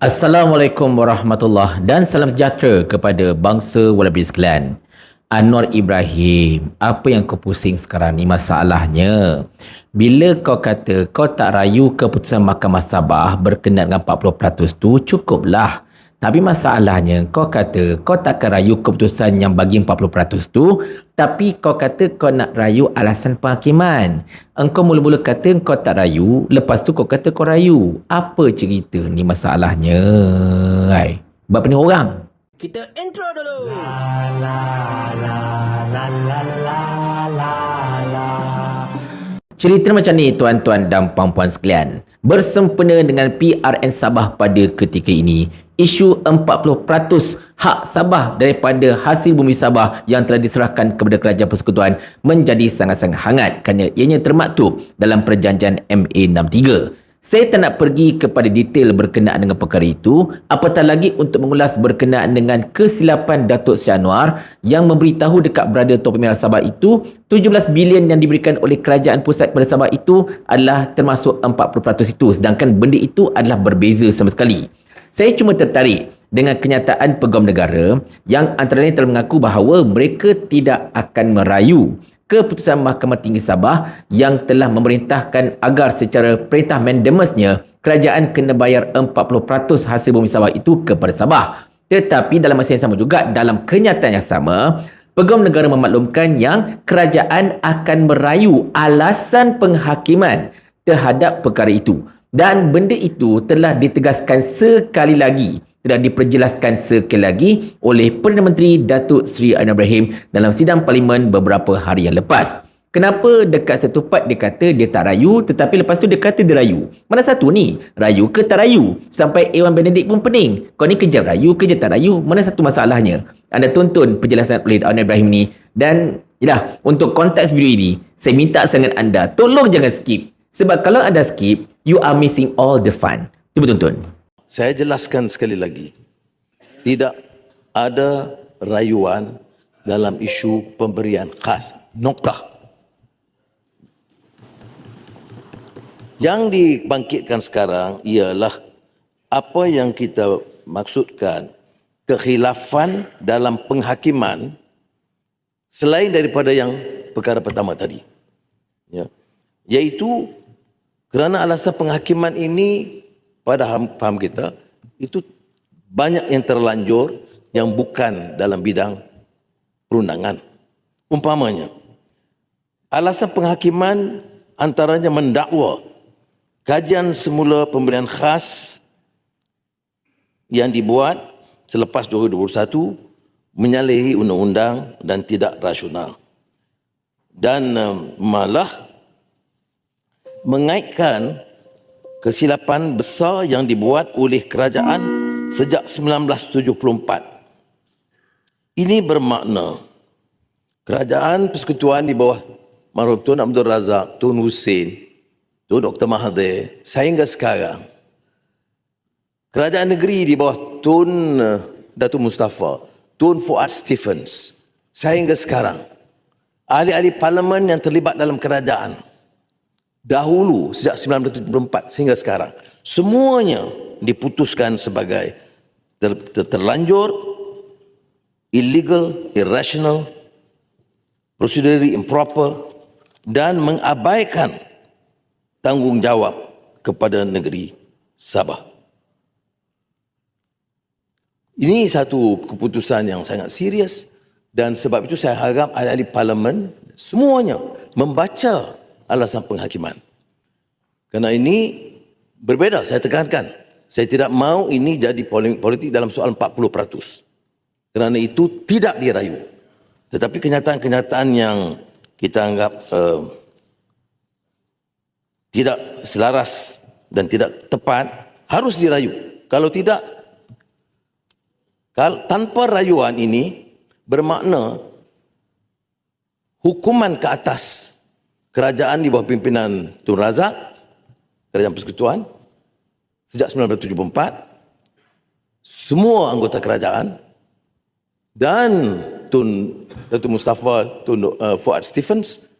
Assalamualaikum warahmatullahi dan salam sejahtera kepada bangsa Wallaby sekalian. Anwar Ibrahim, apa yang kau pusing sekarang ni masalahnya? Bila kau kata kau tak rayu keputusan Mahkamah Sabah berkenaan dengan 40% tu, cukuplah. Tapi masalahnya kau kata kau takkan rayu keputusan yang bagi 40% tu tapi kau kata kau nak rayu alasan penghakiman. Engkau mula-mula kata kau tak rayu, lepas tu kau kata kau rayu. Apa cerita ni masalahnya? Hai, buat pening orang. Kita intro dulu. La la la la la la la la. Cerita macam ni tuan-tuan dan puan-puan sekalian. Bersempena dengan PRN Sabah pada ketika ini, isu 40% hak Sabah daripada hasil bumi Sabah yang telah diserahkan kepada Kerajaan Persekutuan menjadi sangat-sangat hangat kerana ianya termaktub dalam perjanjian MA63. Saya tak nak pergi kepada detail berkenaan dengan perkara itu, apatah lagi untuk mengulas berkenaan dengan kesilapan Datuk Sri Anwar yang memberitahu dekat berada Topi Merah Sabah itu, 17 bilion yang diberikan oleh kerajaan pusat kepada Sabah itu adalah termasuk 40% itu, sedangkan benda itu adalah berbeza sama sekali. Saya cuma tertarik dengan kenyataan pegawai negara yang antara lain telah mengaku bahawa mereka tidak akan merayu keputusan Mahkamah Tinggi Sabah yang telah memerintahkan agar secara perintah mandamusnya kerajaan kena bayar 40% hasil bumi Sabah itu kepada Sabah. Tetapi dalam masa yang sama juga dalam kenyataan yang sama Pegawai negara memaklumkan yang kerajaan akan merayu alasan penghakiman terhadap perkara itu dan benda itu telah ditegaskan sekali lagi telah diperjelaskan sekali lagi oleh Perdana Menteri Datuk Seri Anwar Ibrahim dalam sidang parlimen beberapa hari yang lepas. Kenapa dekat satu part dia kata dia tak rayu tetapi lepas tu dia kata dia rayu? Mana satu ni? Rayu ke tak rayu? Sampai Ewan Benedict pun pening. Kau ni kejap rayu, kejap tak rayu? Mana satu masalahnya? Anda tonton penjelasan oleh Anwar Ibrahim ni dan yalah untuk konteks video ini saya minta sangat anda tolong jangan skip sebab kalau anda skip, you are missing all the fun. Cuba tonton. Saya jelaskan sekali lagi. Tidak ada rayuan dalam isu pemberian khas. Noktah. Yang dibangkitkan sekarang ialah apa yang kita maksudkan kekhilafan dalam penghakiman selain daripada yang perkara pertama tadi. Ya. Iaitu kerana alasan penghakiman ini pada faham kita itu banyak yang terlanjur yang bukan dalam bidang perundangan. Umpamanya, alasan penghakiman antaranya mendakwa kajian semula pemberian khas yang dibuat selepas 2021 menyalahi undang-undang dan tidak rasional. Dan um, malah mengaitkan kesilapan besar yang dibuat oleh kerajaan sejak 1974. Ini bermakna kerajaan persekutuan di bawah Marhum Tun Abdul Razak, Tun Hussein, Tun Dr. Mahathir sehingga sekarang kerajaan negeri di bawah Tun eh, Datuk Mustafa, Tun Fuad Stephens sehingga sekarang ahli-ahli parlimen yang terlibat dalam kerajaan dahulu sejak 1974 sehingga sekarang semuanya diputuskan sebagai ter, ter, terlanjur illegal, irrational, procedurally improper dan mengabaikan tanggungjawab kepada negeri Sabah. Ini satu keputusan yang sangat serius dan sebab itu saya harap ahli-ahli parlimen semuanya membaca alasan penghakiman. Kerana ini berbeza, saya tekankan. Saya tidak mau ini jadi politik dalam soal 40%. Kerana itu tidak dirayu. Tetapi kenyataan-kenyataan yang kita anggap uh, tidak selaras dan tidak tepat harus dirayu. Kalau tidak, kalau tanpa rayuan ini bermakna hukuman ke atas kerajaan di bawah pimpinan Tun Razak, kerajaan persekutuan, sejak 1974, semua anggota kerajaan dan Tun Datuk Mustafa Tun uh, Fuad Stephens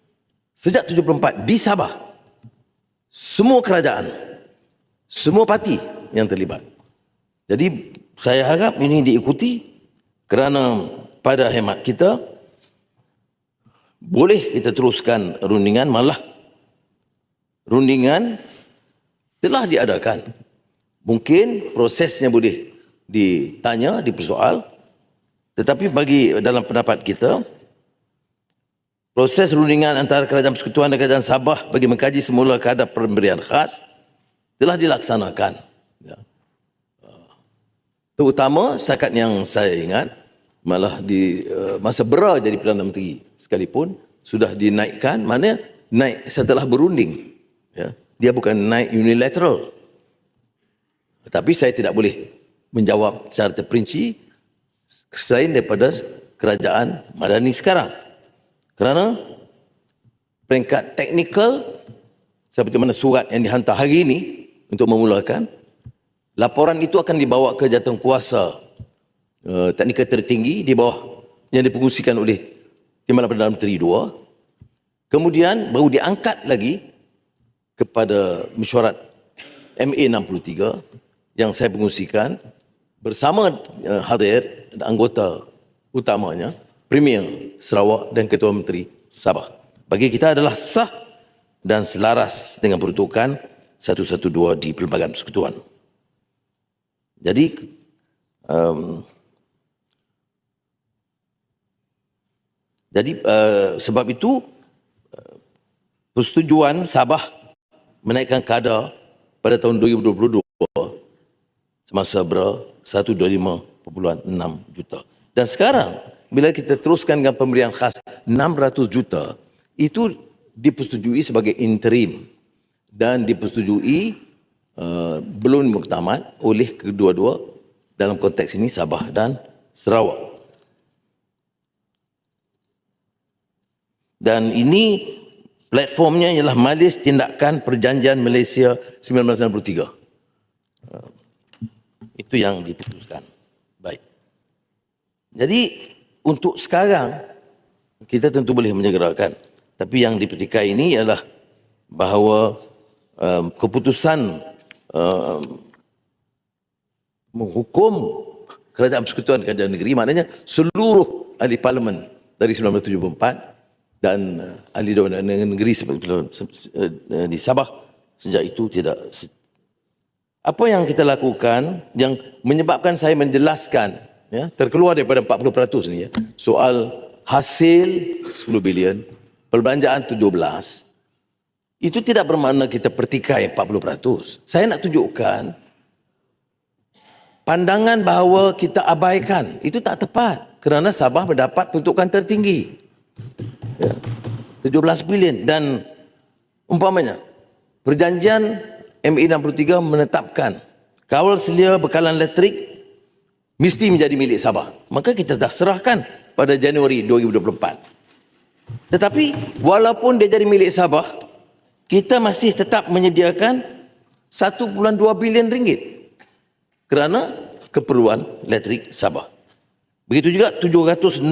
sejak 74 di Sabah semua kerajaan semua parti yang terlibat. Jadi saya harap ini diikuti kerana pada hemat kita boleh kita teruskan rundingan malah rundingan telah diadakan. Mungkin prosesnya boleh ditanya, dipersoal tetapi bagi dalam pendapat kita proses rundingan antara Kerajaan Persekutuan dan Kerajaan Sabah bagi mengkaji semula kadar pemberian khas telah dilaksanakan. Ya. Terutama setakat yang saya ingat malah di uh, masa Bera jadi Perdana Menteri sekalipun sudah dinaikkan mana naik setelah berunding. Ya dia bukan naik unilateral. Tetapi saya tidak boleh menjawab secara terperinci selain daripada kerajaan Madani sekarang. Kerana peringkat teknikal seperti mana surat yang dihantar hari ini untuk memulakan laporan itu akan dibawa ke jatuh kuasa uh, teknikal tertinggi di bawah yang dipengungsikan oleh Timbalan Perdana Menteri dua. Kemudian baru diangkat lagi kepada mesyuarat MA 63 yang saya pengungsikan bersama uh, hadir anggota utamanya Premier Sarawak dan Ketua Menteri Sabah. Bagi kita adalah sah dan selaras dengan peruntukan 112 di Perlembagaan Persekutuan. Jadi um, Jadi uh, sebab itu uh, persetujuan Sabah menaikkan kadar pada tahun 2022 semasa ber 125.6 juta. Dan sekarang bila kita teruskan dengan pemberian khas 600 juta itu dipersetujui sebagai interim dan dipersetujui uh, belum muktamad oleh kedua-dua dalam konteks ini Sabah dan Sarawak. Dan ini platformnya ialah Majlis Tindakan Perjanjian Malaysia 1993. Uh, itu yang diputuskan. Baik. Jadi untuk sekarang kita tentu boleh menyegerakan. Tapi yang dipertikai ini ialah bahawa um, keputusan um, menghukum kerajaan persekutuan kerajaan negeri maknanya seluruh ahli parlimen dari 1974 dan uh, ahli Dewan Negeri seperti uh, di Sabah sejak itu tidak apa yang kita lakukan yang menyebabkan saya menjelaskan ya terkeluar daripada 40% ni ya soal hasil 10 bilion perbelanjaan 17 itu tidak bermakna kita pertikai 40%. Saya nak tunjukkan pandangan bahawa kita abaikan. Itu tak tepat. Kerana Sabah mendapat peruntukan tertinggi ya, 17 bilion dan umpamanya perjanjian MA 63 menetapkan kawal selia bekalan elektrik mesti menjadi milik Sabah. Maka kita dah serahkan pada Januari 2024. Tetapi walaupun dia jadi milik Sabah, kita masih tetap menyediakan 1.2 bilion ringgit kerana keperluan elektrik Sabah. Begitu juga 765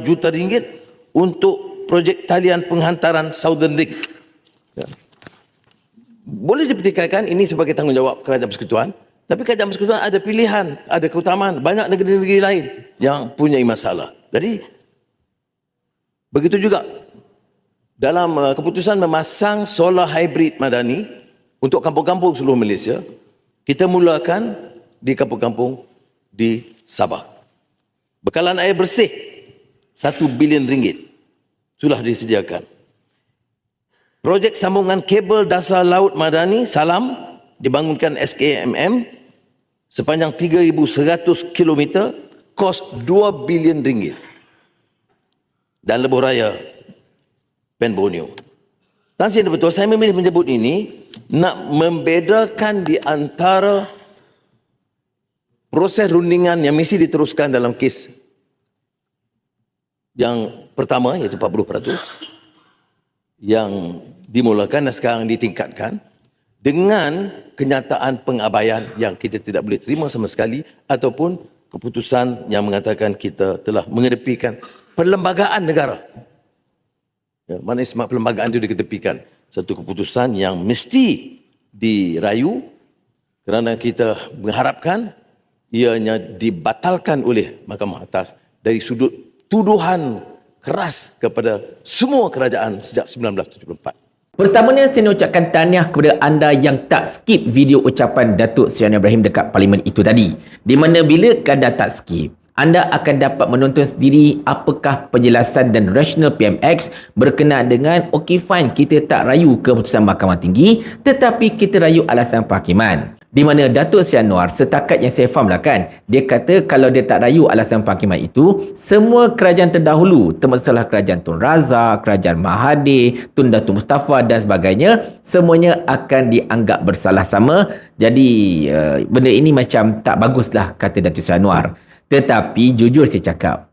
juta ringgit untuk projek talian penghantaran Southern Link. Ya. Boleh dipertikaikan ini sebagai tanggungjawab kerajaan persekutuan, tapi kerajaan persekutuan ada pilihan, ada keutamaan. Banyak negeri-negeri lain yang punya masalah. Jadi, begitu juga dalam uh, keputusan memasang solar hybrid madani untuk kampung-kampung seluruh Malaysia, kita mulakan di kampung-kampung di Sabah. Bekalan air bersih satu bilion ringgit sudah disediakan. Projek sambungan kabel dasar laut Madani Salam dibangunkan SKMM sepanjang 3100 km kos 2 bilion ringgit. Dan lebuh raya Pen Borneo. Dan saya betul saya memilih menyebut ini nak membedakan di antara proses rundingan yang mesti diteruskan dalam kes yang pertama iaitu 40% yang dimulakan dan sekarang ditingkatkan dengan kenyataan pengabaian yang kita tidak boleh terima sama sekali ataupun keputusan yang mengatakan kita telah mengedepikan perlembagaan negara. Ya, mana semua perlembagaan itu diketepikan. Satu keputusan yang mesti dirayu kerana kita mengharapkan ianya dibatalkan oleh mahkamah atas dari sudut tuduhan keras kepada semua kerajaan sejak 1974. Pertamanya saya nak ucapkan tahniah kepada anda yang tak skip video ucapan Datuk Seri Ibrahim dekat parlimen itu tadi. Di mana bila anda tak skip, anda akan dapat menonton sendiri apakah penjelasan dan rasional PMX berkenaan dengan okay fine kita tak rayu keputusan mahkamah tinggi tetapi kita rayu alasan penghakiman. Di mana Datuk Seri Anwar setakat yang saya faham lah kan dia kata kalau dia tak rayu alasan penghakiman itu semua kerajaan terdahulu termasuklah kerajaan Tun Razak, kerajaan Mahathir, Tun Datuk Mustafa dan sebagainya semuanya akan dianggap bersalah sama jadi uh, benda ini macam tak baguslah kata Datuk Seri Anwar. Tetapi jujur saya cakap,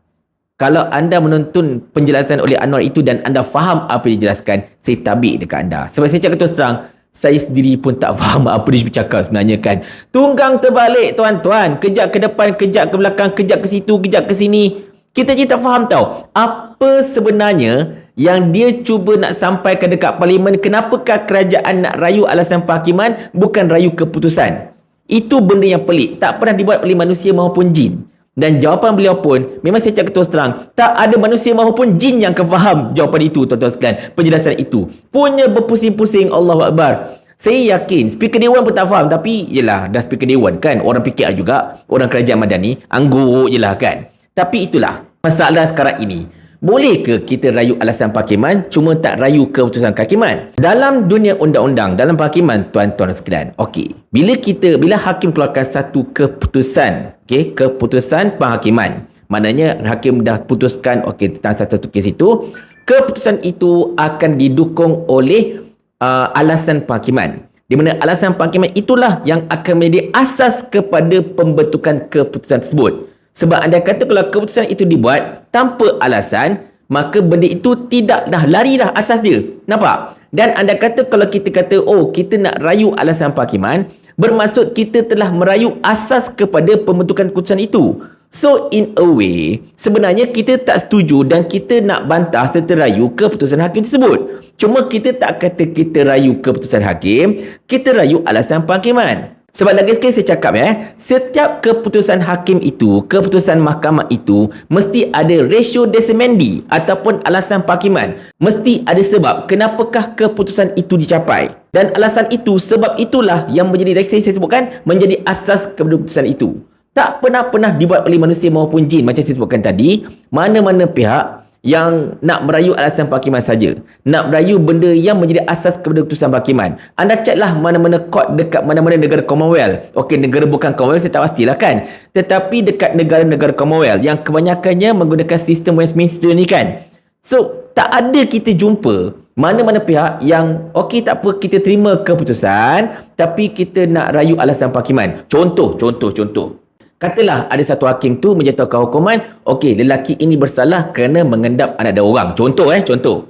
kalau anda menonton penjelasan oleh Anwar itu dan anda faham apa yang dijelaskan, saya tabik dekat anda. Sebab saya cakap terus terang, saya sendiri pun tak faham apa dia bercakap sebenarnya kan. Tunggang terbalik tuan-tuan. Kejap ke depan, kejap ke belakang, kejap ke situ, kejap ke sini. Kita je tak faham tau. Apa sebenarnya yang dia cuba nak sampaikan dekat parlimen. Kenapakah kerajaan nak rayu alasan penghakiman bukan rayu keputusan. Itu benda yang pelik. Tak pernah dibuat oleh manusia maupun jin. Dan jawapan beliau pun memang saya cakap terus terang tak ada manusia maupun jin yang akan faham jawapan itu tuan-tuan sekalian penjelasan itu. Punya berpusing-pusing Allah Akbar. Saya yakin speaker dewan pun tak faham tapi yelah dah speaker dewan kan orang PKR juga orang kerajaan madani angguk je lah kan. Tapi itulah masalah sekarang ini boleh ke kita rayu alasan penghakiman cuma tak rayu keputusan kehakiman? Dalam dunia undang-undang, dalam penghakiman tuan-tuan sekalian. Okey, bila kita bila hakim keluarkan satu keputusan, okey, keputusan penghakiman. Maknanya hakim dah putuskan okey tentang satu, satu kes itu, keputusan itu akan didukung oleh uh, alasan penghakiman. Di mana alasan penghakiman itulah yang akan menjadi asas kepada pembentukan keputusan tersebut. Sebab anda kata kalau keputusan itu dibuat tanpa alasan, maka benda itu tidak dah lari dah asas dia. Nampak? Dan anda kata kalau kita kata, oh kita nak rayu alasan penghakiman, bermaksud kita telah merayu asas kepada pembentukan keputusan itu. So in a way, sebenarnya kita tak setuju dan kita nak bantah serta rayu keputusan hakim tersebut. Cuma kita tak kata kita rayu keputusan hakim, kita rayu alasan penghakiman. Sebab lagi sekali saya cakap ya, setiap keputusan hakim itu, keputusan mahkamah itu mesti ada ratio desamendi ataupun alasan penghakiman. Mesti ada sebab kenapakah keputusan itu dicapai. Dan alasan itu, sebab itulah yang menjadi, saya sebutkan, menjadi asas keputusan itu. Tak pernah-pernah dibuat oleh manusia maupun jin macam saya sebutkan tadi, mana-mana pihak yang nak merayu alasan penghakiman saja. Nak merayu benda yang menjadi asas kepada keputusan penghakiman. Anda ceklah mana-mana court dekat mana-mana negara Commonwealth. Okey, negara bukan Commonwealth saya tak pastilah kan. Tetapi dekat negara-negara Commonwealth yang kebanyakannya menggunakan sistem Westminster ni kan. So, tak ada kita jumpa mana-mana pihak yang okey tak apa kita terima keputusan tapi kita nak rayu alasan penghakiman. Contoh, contoh, contoh. Katalah ada satu hakim tu menjatuhkan hukuman, okey lelaki ini bersalah kerana mengendap anak dan orang. Contoh eh, contoh.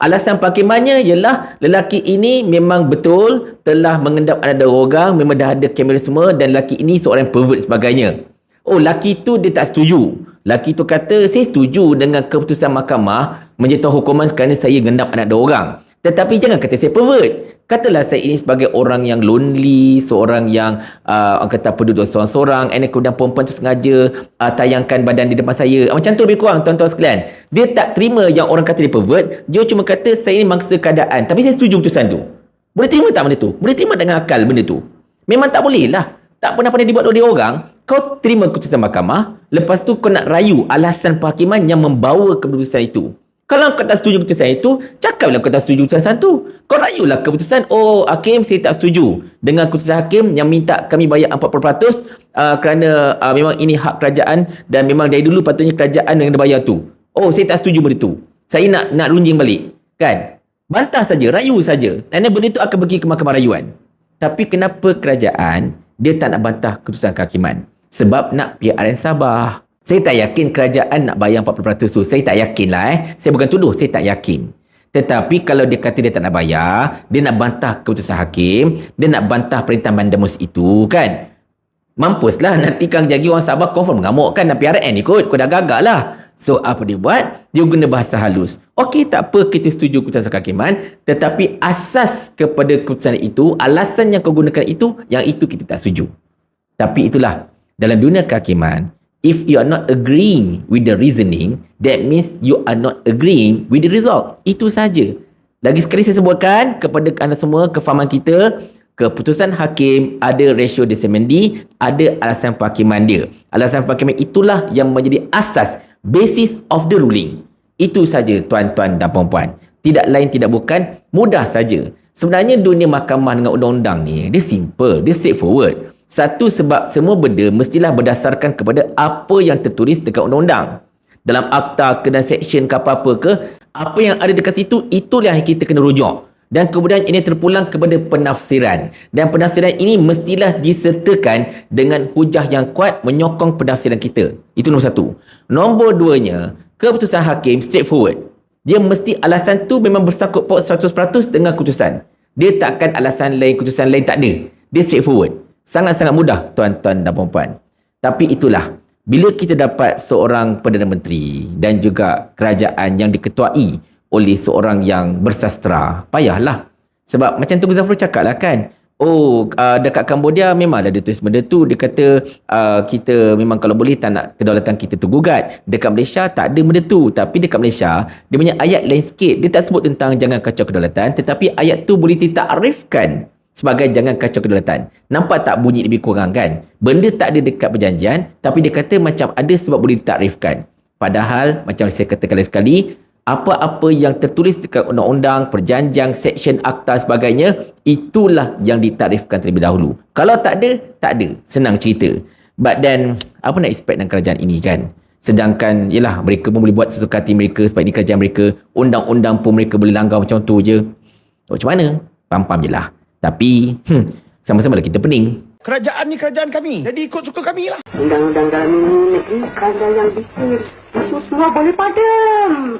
Alasan penghakimannya ialah lelaki ini memang betul telah mengendap anak dan orang, memang dah ada kamera semua dan lelaki ini seorang pervert sebagainya. Oh, lelaki tu dia tak setuju. Lelaki tu kata, saya setuju dengan keputusan mahkamah menjatuh hukuman kerana saya gendap anak dan orang. Tetapi jangan kata saya pervert. Katalah saya ini sebagai orang yang lonely, seorang yang uh, kata penduduk seorang-seorang, and kemudian perempuan tu sengaja uh, tayangkan badan di depan saya. Uh, macam tu lebih kurang tuan-tuan sekalian. Dia tak terima yang orang kata dia pervert, dia cuma kata saya ini mangsa keadaan. Tapi saya setuju keputusan tu. Boleh terima tak benda tu? Boleh terima dengan akal benda tu? Memang tak boleh lah. Tak pernah-pernah dibuat oleh orang, kau terima keputusan mahkamah, lepas tu kau nak rayu alasan penghakiman yang membawa keputusan itu. Kalau kau tak setuju keputusan itu, cakaplah kau tak setuju keputusan itu. Kau rayulah keputusan, oh Hakim saya tak setuju dengan keputusan Hakim yang minta kami bayar 40% uh, kerana uh, memang ini hak kerajaan dan memang dari dulu patutnya kerajaan yang bayar tu. Oh saya tak setuju benda tu. Saya nak nak runjing balik. Kan? Bantah saja, rayu saja. Dan benda itu akan pergi ke mahkamah rayuan. Tapi kenapa kerajaan dia tak nak bantah keputusan kehakiman? Sebab nak PRN Sabah. Saya tak yakin kerajaan nak bayar 40% tu. Saya tak yakin lah eh. Saya bukan tuduh, saya tak yakin. Tetapi kalau dia kata dia tak nak bayar, dia nak bantah keputusan hakim, dia nak bantah perintah mandamus itu kan. Mampuslah nanti Kang Jagi orang Sabah confirm mengamuk kan nak PRN ikut. Kau dah gagal lah. So apa dia buat? Dia guna bahasa halus. Okey tak apa kita setuju keputusan kehakiman. Tetapi asas kepada keputusan itu, alasan yang kau gunakan itu, yang itu kita tak setuju. Tapi itulah dalam dunia kehakiman, if you are not agreeing with the reasoning, that means you are not agreeing with the result. Itu saja. Lagi sekali saya sebutkan kepada anda semua kefahaman kita, keputusan hakim ada ratio disemendi, ada alasan penghakiman dia. Alasan penghakiman itulah yang menjadi asas, basis of the ruling. Itu saja tuan-tuan dan puan-puan. Tidak lain tidak bukan, mudah saja. Sebenarnya dunia mahkamah dengan undang-undang ni, dia simple, dia straightforward. Satu sebab semua benda mestilah berdasarkan kepada apa yang tertulis dekat undang-undang. Dalam akta ke dan seksyen ke apa-apa ke, apa yang ada dekat situ, itulah yang kita kena rujuk. Dan kemudian ini terpulang kepada penafsiran. Dan penafsiran ini mestilah disertakan dengan hujah yang kuat menyokong penafsiran kita. Itu nombor satu. Nombor duanya, keputusan hakim straightforward. Dia mesti alasan tu memang bersangkut paut 100% dengan keputusan. Dia takkan alasan lain, keputusan lain tak ada. Dia straightforward. Sangat-sangat mudah tuan-tuan dan puan-puan. Tapi itulah, bila kita dapat seorang Perdana Menteri dan juga kerajaan yang diketuai oleh seorang yang bersastra, payahlah. Sebab macam Tunggu Zafrul cakap lah kan, Oh, uh, dekat Cambodia memang ada tulis benda tu. Dia kata uh, kita memang kalau boleh tak nak kedaulatan kita tergugat. Dekat Malaysia tak ada benda tu. Tapi dekat Malaysia, dia punya ayat lain sikit. Dia tak sebut tentang jangan kacau kedaulatan. Tetapi ayat tu boleh ditakrifkan sebagai jangan kacau kedaulatan. Nampak tak bunyi lebih kurang kan? Benda tak ada dekat perjanjian. Tapi dia kata macam ada sebab boleh ditakrifkan. Padahal, macam saya katakan sekali, apa-apa yang tertulis dekat undang-undang, perjanjian, seksyen akta sebagainya, itulah yang ditarifkan terlebih dahulu. Kalau tak ada, tak ada. Senang cerita. But then, apa nak expect dengan kerajaan ini kan? Sedangkan, yelah, mereka pun boleh buat sesuka hati mereka sebab ini kerajaan mereka. Undang-undang pun mereka boleh langgar macam tu je. Macam mana? Pam-pam je lah. Tapi, hmm, sama-sama lah kita pening. Kerajaan ni kerajaan kami. Jadi ikut suka kami lah. Undang-undang dalam ini negeri kerajaan yang bikin. Itu semua boleh padam.